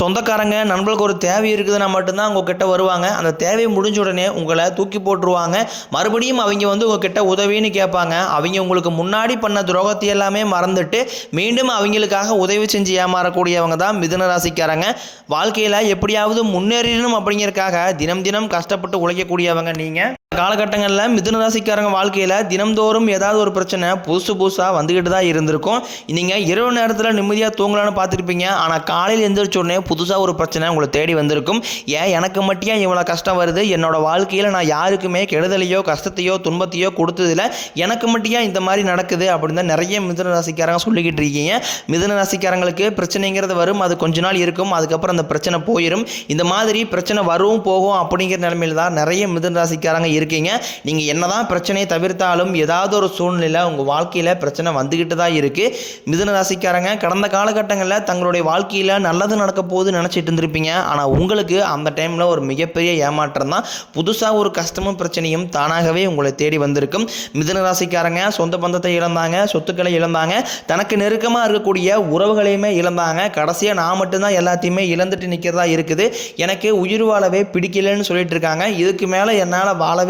சொந்தக்காரங்க நண்பர்களுக்கு ஒரு தேவை இருக்குதுன்னா மட்டும்தான் உங்ககிட்ட வருவாங்க. அந்த தேவை முடிஞ்ச உடனே உங்களை தூக்கி போட்டுருவாங்க. மறுபடியும் அவங்க வந்து உங்ககிட்ட உதவின்னு கேட்பாங்க. அவங்க உங்களுக்கு முன்னாடி பண்ண துரோகத்தை எல்லாமே மறந்துட்டு மீண்டும் அவங்களுக்காக உதவி செஞ்சு ஏமாறக்கூடியவங்க தான் மிதுன ராசிக்காரங்க. வாழ்க்கையில் எப்படியாவது முன்னேறணும் அப்படிங்கிறதுக்காக தினம் தினம் கஷ்டப்பட்டு உழைக்கக்கூடியவங்க நீங்கள் காலகட்டங்களில் மிதுன ராசிக்காரங்க வாழ்க்கையில் தினம்தோறும் ஏதாவது ஒரு பிரச்சனை புதுசு புதுசாக வந்துக்கிட்டு தான் இருந்திருக்கும். நீங்கள் இரவு நேரத்தில் நிம்மதியாக தூங்கலான்னு பார்த்துருப்பீங்க. ஆனால் காலையில் எந்திரிச்ச உடனே புதுசாக ஒரு பிரச்சனை உங்களை தேடி வந்திருக்கும். ஏன் எனக்கு மட்டும் ஏன் இவ்வளோ கஷ்டம் வருது? என்னோட வாழ்க்கையில் நான் யாருக்குமே கெடுதலையோ கஷ்டத்தையோ துன்பத்தையோ கொடுத்ததில்ல. எனக்கு மட்டும் ஏன் இந்த மாதிரி நடக்குது? அப்படின்னு தான் நிறைய மிதுன ராசிக்காரங்க சொல்லிக்கிட்டு இருக்கீங்க. மிதுன ராசிக்காரங்களுக்கு பிரச்சனைங்கிறது வரும். அது கொஞ்ச நாள் இருக்கும். அதுக்கப்புறம் அந்த பிரச்சனை போயிடும் இந்த மாதிரி பிரச்சனை வரும் போகும் அப்படிங்கிற நிலமையில் தான் நிறைய மிதுன ராசிக்காரங்க இருக்கீங்க. நீங்கள் என்னதான் பிரச்சனையை தவிர்த்தாலும் ஏதாவது ஒரு சூழ்நிலையில் உங்கள் வாழ்க்கையில் பிரச்சனை வந்துக்கிட்டு தான் இருக்குது மிதுன ராசிக்காரங்க கடந்த காலகட்டங்களில் தங்களுடைய வாழ்க்கையில் நல்லது நடக்க போகுது நினச்சிட்டு இருந்திருப்பீங்க. ஆனால் உங்களுக்கு அந்த டைமில் ஒரு மிகப்பெரிய ஏமாற்றம் தான். புதுசாக ஒரு கஷ்டமும் பிரச்சனையும் தானாகவே உங்களை தேடி வந்திருக்கும். மிதுன ராசிக்காரங்க சொந்த பந்தத்தை இழந்தாங்க சொத்துக்களை இழந்தாங்க தனக்கு நெருக்கமாக இருக்கக்கூடிய உறவுகளையுமே இழந்தாங்க. கடைசியாக நான் மட்டும்தான் எல்லாத்தையுமே இழந்துட்டு நிற்கிறதா இருக்குது. எனக்கு உயிர் வாழவே பிடிக்கலன்னு சொல்லிட்டு இருக்காங்க. இதுக்கு மேலே என்னால் வாழவே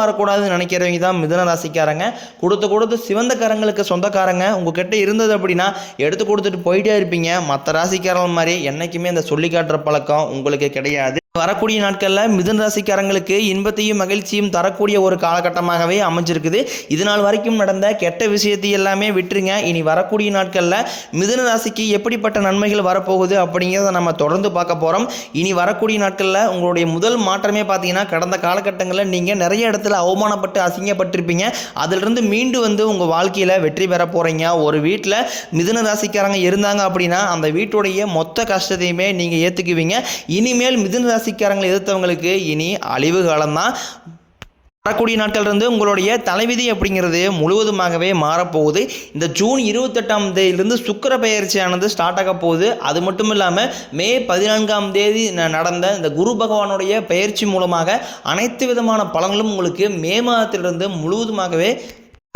வரக்கூடாதுன்னு நினைக்கிறவங்க தான் மிதுன ராசிக்காரங்க. கொடுத்து கொடுத்து சிவந்த கரங்களுக்கு சொந்தக்காரங்க. உங்ககிட்ட இருந்தது அப்படின்னா எடுத்து கொடுத்துட்டு போயிட்டே இருப்பீங்க. மற்ற ராசிக்காரங்க மாதிரி என்றைக்குமே இந்த சொல்லி காட்டுற பழக்கம் உங்களுக்கு கிடையாது. வரக்கூடிய நாட்களில் மிதுன ராசிக்காரங்களுக்கு இன்பத்தையும் மகிழ்ச்சியும் தரக்கூடிய ஒரு காலகட்டமாகவே அமைஞ்சிருக்குது. இது நாள் வரைக்கும் நடந்த கெட்ட விஷயத்தை எல்லாமே விட்டுருங்க. இனி வரக்கூடிய நாட்களில் மிதுன ராசிக்கு எப்படிப்பட்ட நன்மைகள் வரப்போகுது அப்படிங்கிறத நம்ம தொடர்ந்து பார்க்க போகிறோம் இனி வரக்கூடிய நாட்களில் உங்களுடைய முதல் மாற்றமே பார்த்தீங்கன்னா கடந்த காலகட்டங்களில் நீங்கள் நிறைய இடத்துல அவமானப்பட்டு அசிங்கப்பட்டிருப்பீங்க. அதிலிருந்து மீண்டு வந்து உங்கள் வாழ்க்கையில் வெற்றி பெற போகிறீங்க ஒரு வீட்டில் மிதுன ராசிக்காரங்க இருந்தாங்க அப்படின்னா அந்த வீட்டுடைய மொத்த கஷ்டத்தையுமே நீங்கள் ஏற்றுக்குவீங்க இனிமேல் மிதுன ராசிக்காரங்களை எதிர்த்தவங்களுக்கு இனி அழிவு காலம்தான். வரக்கூடிய நாட்கள் இருந்து உங்களுடைய தலைவிதி அப்படிங்கிறது முழுவதுமாகவே மாறப்போகுது. இந்த ஜூன் இருபத்தெட்டாம் தேதியிலிருந்து சுக்கர பயிற்சியானது ஸ்டார்ட் ஆக போகுது. அது மட்டும் இல்லாமல் மே பதினான்காம் தேதி ந- நடந்த இந்த குரு பகவானுடைய பயிற்சி மூலமாக அனைத்து விதமான பலன்களும் உங்களுக்கு மே மாதத்திலிருந்து முழுவதுமாகவே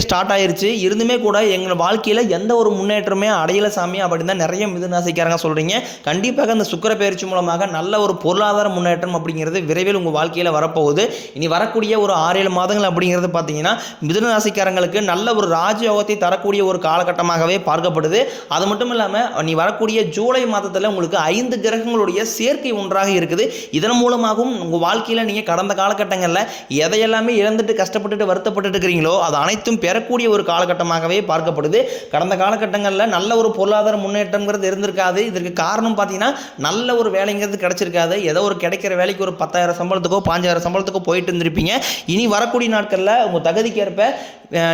ஸ்டார்ட் ஆயிருச்சு. இருந்துமே கூட எங்கள் வாழ்க்கையில் எந்த ஒரு முன்னேற்றமே அடையல சாமி அப்படின்னு தான் நிறைய மிதுநாசிக்காரங்க சொல்கிறீங்க கண்டிப்பாக இந்த சுக்கர பயிற்சி மூலமாக நல்ல ஒரு பொருளாதார முன்னேற்றம் அப்படிங்கிறது விரைவில் உங்கள் வாழ்க்கையில் வரப்போகுது. இனி வரக்கூடிய ஒரு ஆறு ஏழு மாதங்கள் அப்படிங்கிறது பார்த்தீங்கன்னா மிதுனராசிக்காரங்களுக்கு நல்ல ஒரு ராஜயோகத்தை தரக்கூடிய ஒரு காலகட்டமாகவே பார்க்கப்படுது. அது மட்டும் இல்லாமல் நீ வரக்கூடிய ஜூலை மாதத்தில் உங்களுக்கு ஐந்து கிரகங்களுடைய சேர்க்கை ஒன்றாக இருக்குது. இதன் மூலமாகவும் உங்கள் வாழ்க்கையில் நீங்கள் கடந்த காலகட்டங்களில் எதையெல்லாமே இழந்துட்டு கஷ்டப்பட்டுட்டு வருத்தப்பட்டு இருக்கிறீங்களோ அது அனைத்தும் பெறக்கூடிய ஒரு காலகட்டமாகவே பார்க்கப்படுது. கடந்த காலகட்டங்களில் நல்ல ஒரு பொருளாதார முன்னேற்றங்கிறது இருந்திருக்காது. இதற்கு காரணம் பார்த்தீங்கன்னா நல்ல ஒரு வேலைங்கிறது கிடைச்சிருக்காது. ஏதோ ஒரு கிடைக்கிற வேலைக்கு ஒரு பத்தாயிரம் சம்பளத்துக்கோ பாஞ்சாயிரம் சம்பளத்துக்கோ போயிட்டு இருந்திருப்பீங்க. இனி வரக்கூடிய நாட்களில் உங்கள் தகுதிக்கேற்ப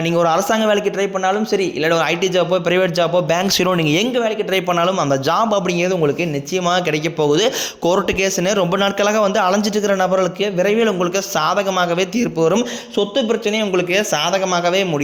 நீங்கள் ஒரு அரசாங்க வேலைக்கு ட்ரை பண்ணாலும் சரி இல்லை ஒரு ஐடி ஜாப்போ பிரைவேட் ஜாப்போ பேங்க் சீரோ நீங்கள் எங்கே வேலைக்கு ட்ரை பண்ணாலும் அந்த ஜாப் அப்படிங்கிறது உங்களுக்கு நிச்சயமாக கிடைக்க போகுது. கோர்ட்டு கேஸ்னு ரொம்ப நாட்களாக வந்து அலைஞ்சிட்டு இருக்கிற நபர்களுக்கு விரைவில் உங்களுக்கு சாதகமாகவே தீர்ப்பு வரும். சொத்து பிரச்சனை உங்களுக்கு சாதகமாகவே முடியும்.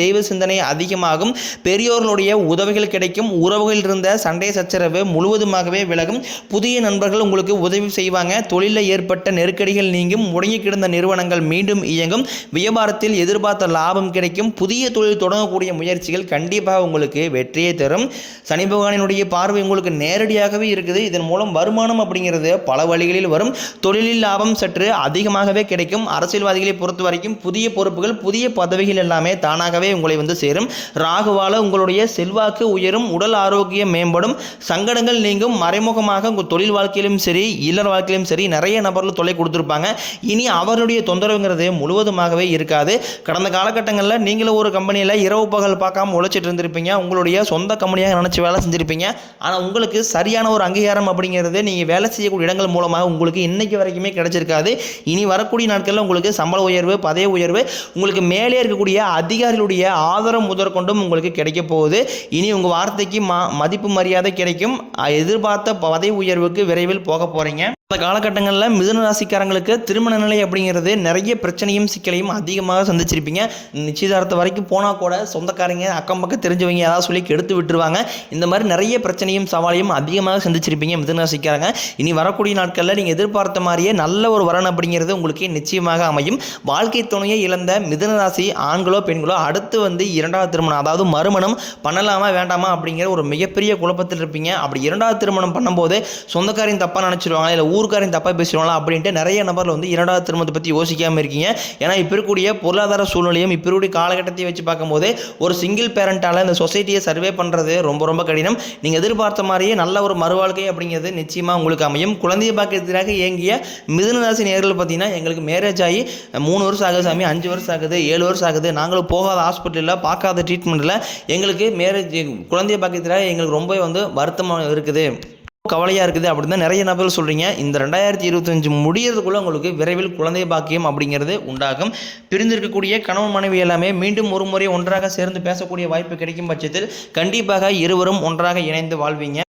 தெய்வ சிந்தனை அதிகமாகும். பெரியோர்களுடைய உதவிகள் கிடைக்கும். உறவுகளில் இருந்த சண்டை சச்சரவு முழுவதுமாகவே விலகும். புதிய நண்பர்கள் உங்களுக்கு உதவி செய்வாங்க. தொழிலில் ஏற்பட்ட நெருக்கடிகள் நீங்கும். முடங்கி கிடந்த நிறுவனங்கள் மீண்டும் இயங்கும். வியாபாரத்தில் எதிர்பார்த்த லாபம் கிடைக்கும். புதிய தொழில் தொடங்கக்கூடிய முயற்சிகள் கண்டிப்பாக உங்களுக்கு வெற்றியை தரும். சனி பகவானினுடைய பார்வை உங்களுக்கு நேரடியாகவே இருக்குது. இதன் மூலம் வருமானம் அப்படிங்கிறது பல வழிகளில் வரும். தொழிலில் லாபம் சற்று அதிகமாகவே கிடைக்கும். அரசியல்வாதிகளை பொறுத்த வரைக்கும் புதிய பொறுப்புகள் புதிய பதவிகள் எல்லாமே தானாகவே உங்களை வந்து சேரும். ராகுவால உங்களுடைய செல்வாக்கு உயரும் உடல் ஆரோக்கியம் மேம்படும். சங்கடங்கள் நீங்கும். மறைமுகமாக உங்கள் தொழில் வாழ்க்கையிலும் சரி இல்லற வாழ்க்கையிலும் சரி நிறைய நபர்கள் தொலை கொடுத்துருப்பாங்க. இனி அவருடைய தொந்தரவுங்கிறது முழுவதுமாகவே இருக்காது. கடந்த காலகட்டங்களில் நீங்களும் ஒரு கம்பெனியில் இரவு பகல் பார்க்காம உழைச்சிட்டு இருந்திருப்பீங்க. உங்களுடைய சொந்த கம்பெனியாக நினச்சி வேலை செஞ்சுருப்பீங்க. ஆனால் உங்களுக்கு சரியான ஒரு அங்கீகாரம் அப்படிங்கிறது நீங்கள் வேலை செய்யக்கூடிய இடங்கள் மூலமாக உங்களுக்கு இன்னைக்கு வரைக்குமே கிடைச்சிருக்காது. இனி வரக்கூடிய நாட்களில் உங்களுக்கு சம்பள உயர்வு பதவி உயர்வு உங்களுக்கு மேலே இருக்கக்கூடிய அதிகாரிகள் அதிகாரிகளுடைய ஆதரவு முதற்கொண்டும் உங்களுக்கு கிடைக்க போகுது. இனி உங்கள் வார்த்தைக்கு மதிப்பு மரியாதை கிடைக்கும். எதிர்பார்த்த பதவி உயர்வுக்கு விரைவில் போக போகிறீங்க இந்த காலகட்டங்களில் மிதுன ராசிக்காரங்களுக்கு திருமண நிலை அப்படிங்கிறது நிறைய பிரச்சனையும் சிக்கலையும் அதிகமாக சந்திச்சிருப்பீங்க. நிச்சயதார்த்தம் வரைக்கும் போனால் கூட சொந்தக்காரங்க அக்கம் பக்கம் தெரிஞ்சவங்க ஏதாவது சொல்லி கெடுத்து விட்டுருவாங்க. இந்த மாதிரி நிறைய பிரச்சனையும் சவாலையும் அதிகமாக சந்திச்சிருப்பீங்க மிதுன ராசிக்காரங்க. இனி வரக்கூடிய நாட்களில் நீங்கள் எதிர்பார்த்த மாதிரியே நல்ல ஒரு வரன் அப்படிங்கிறது உங்களுக்கு நிச்சயமாக அமையும். வாழ்க்கை துணையை இழந்த மிதுன ராசி ஆண்களோ பெண்களோ அடுத்து வந்து இரண்டாவது திருமணம் அதாவது மறுமணம் பண்ணலாமா வேண்டாமா அப்படிங்கிற ஒரு மிகப்பெரிய குழப்பத்தில் இருப்பீங்க அப்படி இரண்டாவது திருமணம் பண்ணும்போது சொந்தக்காரையும் தப்பாக நினச்சிருவாங்க இல்லை ஊருக்காரன் தப்பாக பேசுவாங்களா அப்படின்ட்டு நிறைய நபரில் வந்து இரண்டாவது திருமணத்தை பற்றி யோசிக்காமல் இருக்கீங்க. ஏன்னா இப்போ இருக்கக்கூடிய பொருளாதார சூழ்நிலையும் இப்போ இருக்கக்கூடிய காலகட்டத்தை வச்சு பார்க்கும்போது ஒரு சிங்கிள் பேரண்டால் இந்த சொசைட்டியை சர்வே பண்ணுறது ரொம்ப ரொம்ப கடினம். நீங்கள் எதிர்பார்த்த மாதிரியே நல்ல ஒரு மறுவாழ்க்கை அப்படிங்கிறது நிச்சயமாக உங்களுக்கு அமையும். குழந்தைய பாக்கியத்திற்காக இயங்கிய மிதுன ராசி நேர்கள் பார்த்தீங்கன்னா எங்களுக்கு மேரேஜ் ஆகி மூணு வருஷம் ஆகுது சாமி அஞ்சு வருஷம் ஆகுது ஏழு வருஷம் ஆகுது. நாங்களும் போகாத ஹாஸ்பிட்டலில் பார்க்காத ட்ரீட்மெண்ட்டில் எங்களுக்கு மேரேஜ் குழந்தைய பாக்கியத்திற்காக எங்களுக்கு ரொம்ப வந்து வருத்தமாக இருக்குது. கவலையாக இருக்குது அப்படின்னு தான் நிறைய நபர்கள் சொல்கிறீங்க இந்த ரெண்டாயிரத்தி இருபத்தஞ்சு முடியறதுக்குள்ளே உங்களுக்கு விரைவில் குழந்தை பாக்கியம் அப்படிங்கிறது உண்டாகும். பிரிந்திருக்கக்கூடிய கணவன் மனைவி எல்லாமே மீண்டும் ஒரு முறை ஒன்றாக சேர்ந்து பேசக்கூடிய வாய்ப்பு கிடைக்கும் பட்சத்தில் கண்டிப்பாக இருவரும் ஒன்றாக இணைந்து வாழ்வீங்க.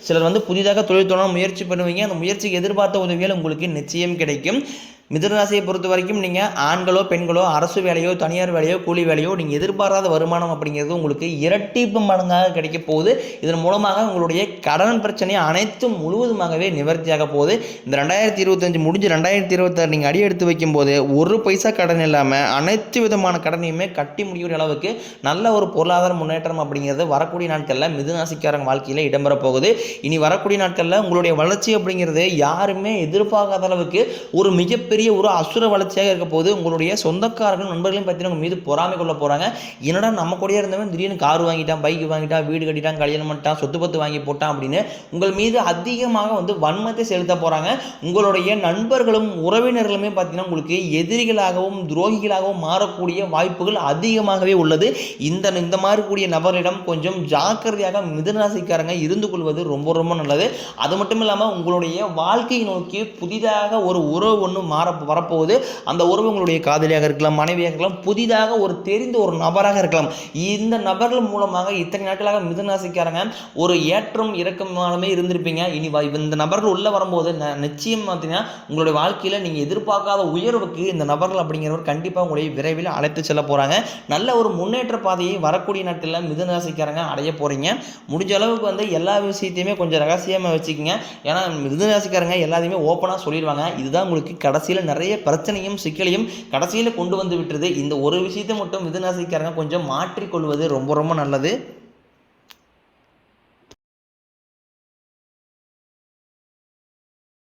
சிலர் வந்து புதிதாக தொழில் தொடங்க முயற்சி பண்ணுவீங்க. அந்த முயற்சிக்கு எதிர்பார்த்த உதவிகள் உங்களுக்கு நிச்சயம் கிடைக்கும். மிதுனராசியை பொறுத்த வரைக்கும் நீங்கள் ஆண்களோ பெண்களோ அரசு வேலையோ தனியார் வேலையோ கூலி வேலையோ நீங்கள் எதிர்பாராத வருமானம் அப்படிங்கிறது உங்களுக்கு இரட்டிப்பு மடங்காக கிடைக்க போகுது. இதன் மூலமாக உங்களுடைய கடன் பிரச்சனை அனைத்தும் முழுவதுமாகவே நிவர்த்தியாக போகுது. இந்த ரெண்டாயிரத்தி இருபத்தஞ்சு முடிஞ்சு ரெண்டாயிரத்தி இருபத்தாறு நீங்கள் அடி எடுத்து வைக்கும்போது ஒரு பைசா கடன் இல்லாமல் அனைத்து விதமான கடனையுமே கட்டி முடிகிற அளவுக்கு நல்ல ஒரு பொருளாதார முன்னேற்றம் அப்படிங்கிறது வரக்கூடிய நாட்களில் மிதுனாசிக்காரங்க வாழ்க்கையில் இடம்பெற போகுது. இனி வரக்கூடிய நாட்களில் உங்களுடைய வளர்ச்சி அப்படிங்கிறது யாருமே எதிர்பார்க்காத அளவுக்கு ஒரு மிகப்பெரிய ஒரு அசுர வளர்ச்சியாக இருக்க போது உங்களுடைய சொந்தக்காரர்கள் நண்பர்களையும் பற்றி உங்கள் மீது பொறாமை கொள்ள போகிறாங்க என்னடா நம்ம கூடயே இருந்தவன் திடீர்னு கார் வாங்கிட்டான் பைக் வாங்கிட்டான் வீடு கட்டிட்டான் கல்யாணம் பண்ணிட்டான் சொத்து பத்து வாங்கி போட்டான் அப்படின்னு உங்கள் மீது அதிகமாக வந்து வன்மத்தை செலுத்த போகிறாங்க உங்களுடைய நண்பர்களும் உறவினர்களுமே பார்த்தீங்கன்னா உங்களுக்கு எதிரிகளாகவும் துரோகிகளாகவும் மாறக்கூடிய வாய்ப்புகள் அதிகமாகவே உள்ளது. இந்த இந்த மாதிரி கூடிய நபரிடம் கொஞ்சம் ஜாக்கிரதையாக மிதனராசிக்காரங்க இருந்து கொள்வது ரொம்ப ரொம்ப நல்லது. அது மட்டும் இல்லாமல் உங்களுடைய வாழ்க்கையை நோக்கி புதிதாக ஒரு உறவு ஒன்று மாற வரப்போகுது. அந்த உறவு உங்களுடைய காதலியாக இருக்கலாம் மனைவியாக இருக்கலாம் புதிதாக ஒரு தெரிந்த ஒரு நபராக இருக்கலாம். இந்த நபர்கள் மூலமாக இத்தனை நாட்களாக மிதுநாசிக்காரங்க ஒரு ஏற்றம் இறக்கமானமே இருந்திருப்பீங்க. இனி வா- இந்த நபர்கள் உள்ளே வரும்போது ந- நிச்சயம் பார்த்தீங்கன்னா உங்களுடைய வாழ்க்கையில் நீங்கள் எதிர்பார்க்காத உயர்வுக்கு இந்த நபர்கள் அப்படிங்கிறவர் கண்டிப்பாக உங்களை விரைவில் அழைத்து செல்ல போகிறாங்க நல்ல ஒரு முன்னேற்ற பாதையை வரக்கூடிய நாட்களில் மிதுநாசிக்காரங்க அடைய போகிறீங்க முடிஞ்ச அளவுக்கு வந்து எல்லா விஷயத்தையுமே கொஞ்சம் ரகசியமாக வச்சுக்கோங்க. ஏன்னா மிதுநாசிக்காரங்க எல்லாத்தையுமே ஓப்பனாக சொல்லிடுவாங்க. இதுதான் உங்களுக்கு கடைசி வாழ்க்கையில் நிறைய பிரச்சனையும் சிக்கலையும் கடைசியில் கொண்டு வந்து விட்டுருது. இந்த ஒரு விஷயத்தை மட்டும் மிதுனராசிக்காரங்க கொஞ்சம் மாற்றிக்கொள்வது ரொம்ப ரொம்ப நல்லது.